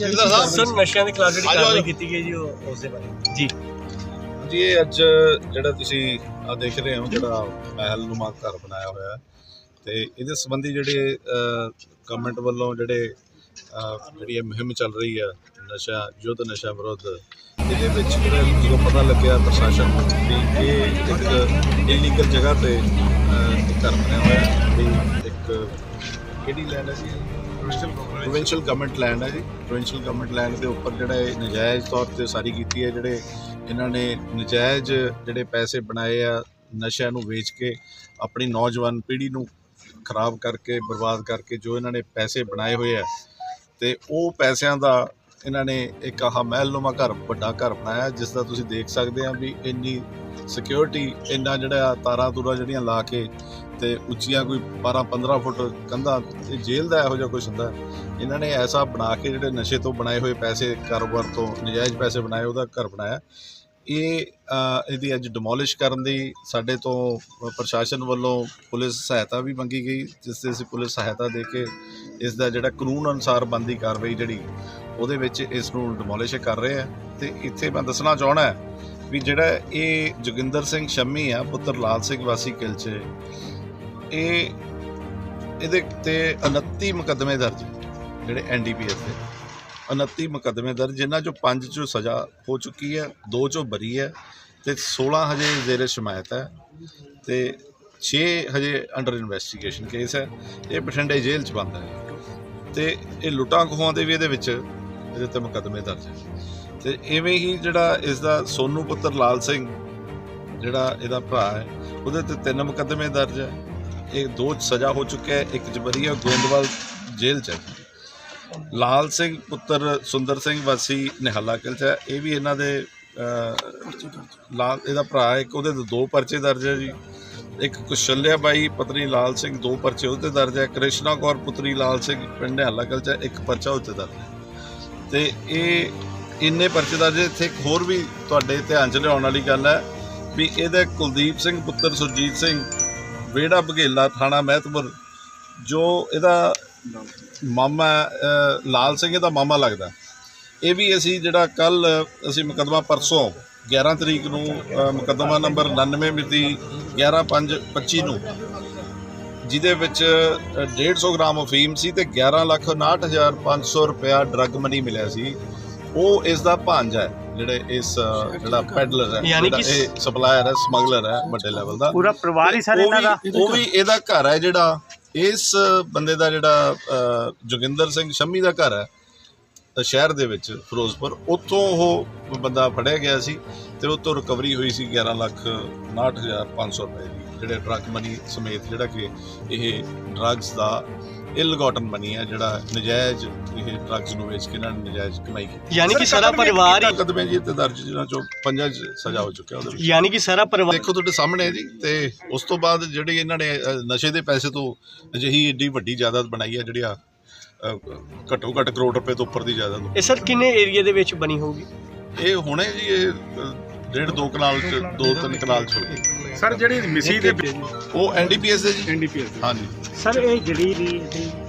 ਤਹਿਸੀਲਦਾਰ ਸਾਹਿਬ sir ਨਸ਼ਿਆਂ ਦੇ ਖਿਲਾਫ ਜਿਹੜੀ ਆ ਜਾਓ, ਆ ਕਾਰਵਾਈ ਜਾਓ। ਕੀਤੀ ਗਈ ਜੀ ਉਹ ਉਸ ਦੇ ਬਾਰੇ। ਜੀ। ਜੀ ਇਹ ਅੱਜ ਜਿਹੜਾ ਤੁਸੀਂ ਆ ਦੇਖ ਰਹੇ ਹੋ ਜਿਹੜਾ ਮਹਿਲ ਨੂਮਾ ਘਰ ਬਣਾਇਆ ਹੋਇਆ ਤੇ ਇਹਦੇ ਸੰਬੰਧੀ ਜਿਹੜੇ ਗਵਰਨਮੈਂਟ ਵੱਲੋਂ ਜਿਹੜੇ ਜਿਹੜੀ ਇਹ ਮੁਹਿੰਮ ਚੱਲ ਰਹੀ ਹੈ ਨਸ਼ਾ ਯੁੱਧ ਨਸ਼ਾ ਵਿਰੁੱਧ ਇਹਦੇ ਵਿੱਚ ਜਿਹੜਾ ਜਦੋਂ ਪਤਾ ਲੱਗਿਆ ਪ੍ਰਸ਼ਾਸਨ ਵੀ ਇਹ ਇੱਕ ਇਲੀਗਲ ਜਗ੍ਹਾ ਤੇ ਘਰ ਬਣਿਆ ਹੋਇਆ ਇੱਕ ਕਿਹੜੀ ਲੈਂਡ ਹੈ ਜੀ? ਪ੍ਰੋਵਿੰਸ਼ੀਅਲ ਗਵਰਨਮੈਂਟ ਲੈਂਡ ਹੈ ਜੀ। ਪ੍ਰੋਵਿੰਸ਼ੀਅਲ ਗਵਰਨਮੈਂਟ ਲੈਂਡ ਦੇ ਉੱਪਰ ਜਿਹੜਾ ਇਹ ਨਜਾਇਜ਼ ਤੌਰ ਤੇ ਸਾਰੀ ਕੀਤੀ ਹੈ, ਜਿਹੜੇ ਇਹਨਾਂ ਨੇ ਨਜਾਇਜ਼ ਜਿਹੜੇ ਪੈਸੇ ਬਣਾਏ ਆ, ਨਸ਼ਿਆਂ ਨੂੰ ਵੇਚ ਕੇ ਆਪਣੀ ਨੌਜਵਾਨ ਪੀੜ੍ਹੀ ਨੂੰ ਖਰਾਬ ਕਰਕੇ, ਬਰਬਾਦ ਕਰਕੇ ਜੋ ਇਹਨਾਂ ਨੇ ਪੈਸੇ ਬਣਾਏ ਹੋਏ ਆ, ਤੇ ਉਹ ਪੈਸਿਆਂ ਦਾ ਇਹਨਾਂ ਨੇ ਇੱਕ ਆਹ ਮਹਿਲਨੁਮਾ ਘਰ, ਵੱਡਾ ਘਰ ਬਣਾਇਆ, ਜਿਸ ਦਾ ਤੁਸੀਂ ਦੇਖ ਸਕਦੇ ਆ ਵੀ ਇੰਨੀ ਸਿਕਿਉਰਿਟੀ ਇੰਨਾ ਜਿਹੜਾ ਤਾਰਾਂ ਤੂਰਾਂ ਜਿਹੜੀਆਂ ਲਾ ਕੇ ਤੇ ਉੱਚੀਆਂ ਕੋਈ 12 15 ਫੁੱਟ ਕੰਧਾਂ ਇਹ ਜੇਲ੍ਹ ਦਾ ਇਹੋ ਜਿਹਾ ਕੁਝ ਹੁੰਦਾ। ਇਹਨਾਂ ਨੇ ਐਸਾ ਬਣਾ ਕੇ ਜਿਹੜੇ ਨਸ਼ੇ ਤੋਂ ਬਣਾਏ ਹੋਏ ਪੈਸੇ, ਕਾਰੋਬਾਰ ਤੋਂ ਨਜਾਇਜ਼ ਪੈਸੇ ਬਣਾਏ, ਉਹਦਾ ਘਰ ਬਣਾਇਆ। ਇਹ ਇਹਦੀ ਅੱਜ ਡਿਮੋਲਿਸ਼ ਕਰਨ ਦੀ ਸਾਡੇ ਤੋਂ ਪ੍ਰਸ਼ਾਸਨ ਵੱਲੋਂ ਪੁਲਿਸ ਸਹਾਇਤਾ ਵੀ ਮੰਗੀ ਗਈ, ਜਿਸ ਤੇ ਅਸੀਂ ਪੁਲਿਸ ਸਹਾਇਤਾ ਦੇ ਕੇ ਇਸ ਦਾ ਜਿਹੜਾ ਕਾਨੂੰਨ ਅਨੁਸਾਰ ਬੰਦੀ ਕਾਰਵਾਈ ਜਿਹੜੀ, ਉਹਦੇ ਵਿੱਚ ਇਸ ਨੂੰ ਡਿਮੋਲਿਸ਼ ਕਰ ਰਹੇ ਆ। ਤੇ ਇੱਥੇ ਮੈਂ ਦੱਸਣਾ ਚਾਹਣਾ ਵੀ ਜਿਹੜਾ ਇਹ ਜੋਗਿੰਦਰ ਸਿੰਘ ਸ਼ੰਮੀ ਆ, ਪੁੱਤਰ ਲਾਲ ਸਿੰਘ ਵਾਸੀ ਕਿਲਚੇ ਇਹ, ਇਹਦੇ ਤੇ 29 ਮੁਕੱਦਮੇ ਦਰਜ ਜਿਹੜੇ ਐਨਡੀਪੀਐਸ ਦੇ। 29 ਮੁਕੱਦਮੇ ਦਰਜ, ਜਿਨ੍ਹਾਂ ਚੋਂ 5 ਚੋਂ ਸਜ਼ਾ ਹੋ ਚੁੱਕੀ ਹੈ 2 ਚੋਂ ਬਰੀ ਹੈ ਤੇ 16 ਹਜੇ ਜ਼ੇਰੇ ਸ਼ਮਾਇਤ ਹੈ ਤੇ 6 ਹਜੇ ਅੰਡਰ ਇਨਵੈਸਟੀਗੇਸ਼ਨ ਕੇਸ ਹੈ। ਇਹ ਬਠਿੰਡੇ ਜੇਲ੍ਹ 'ਚ ਬੰਦ ਹੈ ਤੇ ਇਹ ਲੁੱਟਾਂ ਖੋਹਾਂ ਦੇ ਵੀ ਇਹਦੇ ਵਿੱਚ ਇਹਦੇ ਤੇ ਮੁਕੱਦਮੇ ਦਰਜ ਹੈ। ਤੇ ਐਵੇਂ ਹੀ ਜਿਹੜਾ ਇਸ ਦਾ ਸੋਨੂ ਪੁੱਤਰ ਲਾਲ ਸਿੰਘ ਜਿਹੜਾ ਇਹਦਾ ਭਰਾ ਹੈ, ਉਹਦੇ ਤੇ ਤਿੰਨ ਮੁਕੱਦਮੇ ਦਰਜ ਹੈ। ਇਹ ਦੋ 'ਚ ਸਜ਼ਾ ਹੋ ਚੁੱਕਿਆ ਹੈ, ਇੱਕ 'ਚ ਬਰੀ ਹੈ ਗੋਇੰਦਵਾਲ ਜੇਲ੍ਹ 'ਚ ਹੈ। ਲਾਲ ਸਿੰਘ ਪੁੱਤਰ ਸੁੰਦਰ ਸਿੰਘ ਵਾਸੀ ਨਿਹਾਲਾ ਕਿਲਚ ਹੈ। ਇਹ ਵੀ ਇਹਨਾਂ ਦੇ ਲਾਲ, ਇਹਦਾ ਭਰਾ ਇੱਕ ਉਹਦੇ ਤੇ ਦੋ ਪਰਚੇ ਦਰਜ ਹੈ ਜੀ। ਇੱਕ ਕੁਸ਼ਲਿਆ ਬਾਈ ਪਤਨੀ ਲਾਲ ਸਿੰਘ, ਦੋ ਪਰਚੇ ਉਹਦੇ ਤੇ ਦਰਜ ਹੈ। ਕ੍ਰਿਸ਼ਨਾ ਕੌਰ ਪੁੱਤਰੀ ਲਾਲ ਸਿੰਘ ਪਿੰਡ ਨਿਹਾਲਾ ਕਿਲਚ ਹੈ। ਇੱਕ ਪਰਚਾ ਉੱਤੇ ਦਰਜ ਹੈ। ਤੇ ਇਹ ਇੰਨੇ ਪਰਚੇ ਦਰਜ ਇੱਥੇ ਇੱਕ ਹੋਰ ਵੀ ਤੁਹਾਡੇ ਧਿਆਨ 'ਚ ਲਿਆਉਣ ਵਾਲੀ ਗੱਲ ਹੈ ਵੀ ਇਹਦੇ ਕੁਲਦੀਪ ਸਿੰਘ ਪੁੱਤਰ ਸੁਰਜੀਤ ਸਿੰਘ ਵੇੜਾ ਬਘੇਲਾ ਥਾਣਾ ਮਹਿਤਪੁਰ, ਜੋ ਇਹਦਾ ਮਾਮਾ ਲਾਲ ਸਿੰਘ ਇਹਦਾ ਮਾਮਾ ਲੱਗਦਾ। ਇਹ ਵੀ ਅਸੀਂ ਜਿਹੜਾ ਕੱਲ ਅਸੀਂ ਮੁਕੱਦਮਾ ਪਰਸੋਂ 11 ਤਰੀਕ ਨੂੰ ਮੁਕੱਦਮਾ ਨੰਬਰ 99 ਮਿਤੀ 11/5/25 ਨੂੰ ਜਿਹਦੇ ਵਿੱਚ ਅਹ, 150 ਗ੍ਰਾਮ ਅਫੀਮ ਸੀ ਤੇ 11 ਲੱਖ 59500 ਰੁਪਇਆ ਡਰੱਗ ਮਨੀ ਮਿਲਿਆ ਸੀ। ਉਹ ਇਸ ਦਾ ਭਾਂਜਾ ਹੈ ਜਿਹੜੇ ਇਸ ਜਿਹੜਾ ਪੈਡਲਰ ਹੈ ਯਾਨੀ ਕਿ ਜਿਹੜਾ ਇਹ ਸਪਲਾਇਰ ਹੈ ਸਮਗਲਰ ਹੈ ਵੱਡੇ ਲੈਵਲ ਦਾ। ਪੂਰਾ ਪਰਿਵਾਰ ਹੀ ਸਾਰੇ ਇਹਨਾਂ ਦਾ। ਉਹ ਵੀ ਇਹਦਾ ਘਰ ਹੈ ਜਿਹੜਾ ਇਸ ਬੰਦੇ ਦਾ ਜਿਹੜਾ ਜੋਗਿੰਦਰ ਸਿੰਘ ਸ਼ੰਮੀ ਦਾ ਘਰ ਹੈ ਸ਼ਹਿਰ ਦੇ ਵਿੱਚ ਫਿਰੋਜ਼ਪੁਰ ਉੱਥੋਂ ਉਹ ਬੰਦਾ ਫੜਿਆ ਗਿਆ ਸੀ ਤੇ ਉਹ ਤੋਂ ਰਿਕਵਰੀ ਹੋਈ ਸੀ 11 ਲੱਖ 59500 ਰੁਪਏ ਦੀ। ਜਿਹੜੇ ਡਰੱਗ ਮਨੀ ਸਮੇਤ ਜਿਹੜਾ ਕਿ ਇਹ ਡਰੱਗਸ ਦਾ ਇਲਗੋਟਨ ਮਨੀ ਹੈ ਜਿਹੜਾ ਨਜਾਇਜ਼ ਇਹ ਡਰੱਗਸ ਨੂੰ ਵੇਚ ਕੇ ਇਹਨਾਂ ਨੇ ਨਜਾਇਜ਼ ਕਮਾਈ ਕੀਤੀ। ਯਾਨੀ ਕਿ ਸਾਰਾ ਪਰਿਵਾਰ ਹੀ ਕਦਮੇ ਜੀ ਤੇ ਦਰਜ ਜਿਹਨਾਂ ਚੋਂ ਪੰਜਾਂ 'ਚ ਸਜ਼ਾ ਹੋ ਚੁੱਕਿਆ ਉਹਦੇ ਵਿੱਚ? ਯਾਨੀ ਕਿ ਸਾਰਾ ਪਰਿਵਾਰ ਦੇਖੋ ਤੁਹਾਡੇ ਸਾਹਮਣੇ ਹੈ ਜੀ ਤੇ ਉਸ ਤੋਂ ਬਾਅਦ ਜਿਹੜੀ ਇਹਨਾਂ ਨੇ ਨਸ਼ੇ ਦੇ ਪੈਸੇ ਤੋਂ ਅਜਿਹੀ ਏਡੀ ਵੱਡੀ ਜਾਇਦਾਦ ਬਣਾਈ ਹੈ ਜਿਹੜੀਆਂ ਘੱਟੋ ਘੱਟ ਕਰੋੜ ਰੁਪਏ ਤੋਂ ਉੱਪਰ ਦੀ ਜਾਇਦਾਦ ਇਹ ਸਰ ਕਿੰਨੇ ਏਰੀਆ ਦੇ ਵਿੱਚ ਬਣੀ ਹੋਊਗੀ? ਇਹ ਹੁਣੇ ਜੀ ਇਹ ਡੇਢ ਦੋ ਕਨਾਲ ਚ ਦੋ ਤਿੰਨ ਕਨਾਲ ਚ ਹੋ ਗਈ ਸਰ ਜਿਹੜੀ ਮਿਸੀ ਦੇ ਉਹ ਐਨਡੀਪੀਐਸ ਦੇ ਜੀ। ਐਨਡੀਪੀਐਸ ਹਾਂਜੀ। ਸਰ ਇਹ ਜਿਹੜੀ ਵੀ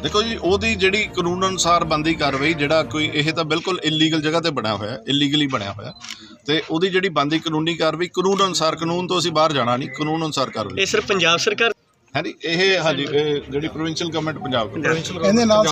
ਦੇਖੋ ਜੀ ਉਹਦੀ ਜਿਹੜੀ ਕਾਨੂੰਨ ਅਨੁਸਾਰ ਬੰਦੀ ਕਾਰਵਾਈ ਜਿਹੜਾ ਕੋਈ ਇਹ ਤਾਂ ਬਿਲਕੁਲ ਇਲੀਗਲ ਜਗ੍ਹਾ ਤੇ ਬਣਿਆ ਹੋਇਆ ਇਲੀਗਲੀ ਬਣਿਆ ਹੋਇਆ। ਤੇ ਉਹਦੀ ਜਿਹੜੀ ਬੰਦੀ ਕਾਨੂੰਨੀ ਕਾਰਵਾਈ ਕਾਨੂੰਨ ਅਨੁਸਾਰ ਕਾਨੂੰਨ ਤੋਂ ਅਸੀਂ ਬਾਹਰ ਜਾਣਾ ਨਹੀਂ ਕਾਨੂੰਨ ਅਨੁਸਾਰ ਕਾਰਵਾਈ ਇਹ ਸਰ ਪੰਜਾਬ ਸਰਕਾਰ ਹਾਂਜੀ ਇਹ ਹਾਂਜੀ ਇਹ ਜਿਹੜੀ ਪ੍ਰੋਵਿੰਸ਼ੀਅਲ ਗਵਰਨਮੈਂਟ ਪੰਜਾਬ ਦੀ ਇਹਦੇ ਨਾਲ